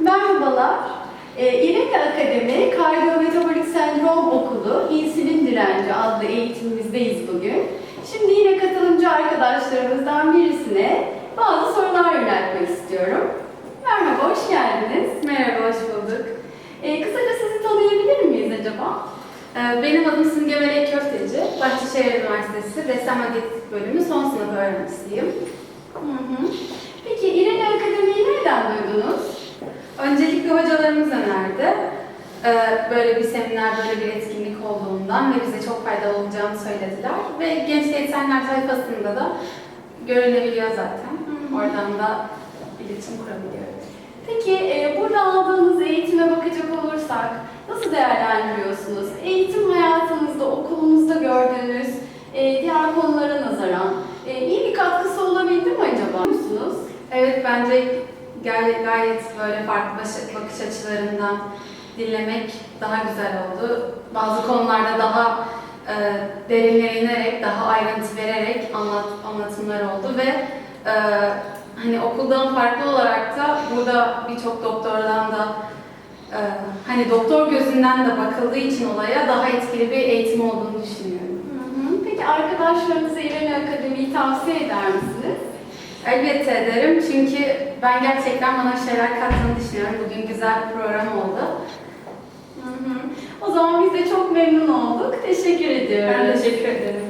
Merhabalar. Ee, İreka Akademi Kardiyometabolik Sendrom Okulu İnsülin Direnci adlı eğitimimizdeyiz bugün. Şimdi yine katılımcı arkadaşlarımızdan birisine bazı sorular yöneltmek istiyorum. Merhaba, hoş geldiniz. Merhaba, hoş bulduk. Ee, kısaca sizi tanıyabilir miyiz acaba? Ee, Benim adım Simge Melek Köfteci. Bahçeşehir Üniversitesi Ressam Adetlik Bölümü son sınıf öğrencisiyim. Hı hı. Peki İreka Akademi'yi nereden duydunuz? Öncelikle hocalarımız önerdi. Ee, Böyle bir seminer, böyle bir etkinlik olduğundan ve bize çok faydalı olacağını söylediler. Ve genç diyetisyenler sayfasında da görünebiliyor zaten. Oradan da iletişim kurabiliyoruz. Peki e, burada aldığınız eğitime bakacak olursak nasıl değerlendiriyorsunuz? Eğitim hayatınızda, okulunuzda gördüğünüz e, diğer konulara nazaran e, iyi bir katkısı olabildi mi acaba? Evet bence gayet, gayet böyle farklı bakış açılarından dinlemek daha güzel oldu. Bazı konularda daha e, derinlere inerek, daha ayrıntı vererek anlat, anlatımlar oldu ve e, hani okuldan farklı olarak da burada birçok doktordan da e, hani doktor gözünden de bakıldığı için olaya daha etkili bir eğitim olduğunu düşünüyorum. Peki arkadaşlarınıza İrene Akademi'yi tavsiye eder misiniz? Elbette ederim çünkü ben gerçekten bana şeyler kattığını düşünüyorum. Bugün güzel bir program oldu. Hı hı. O zaman biz de çok memnun olduk. Teşekkür ediyoruz. Ben teşekkür ederim.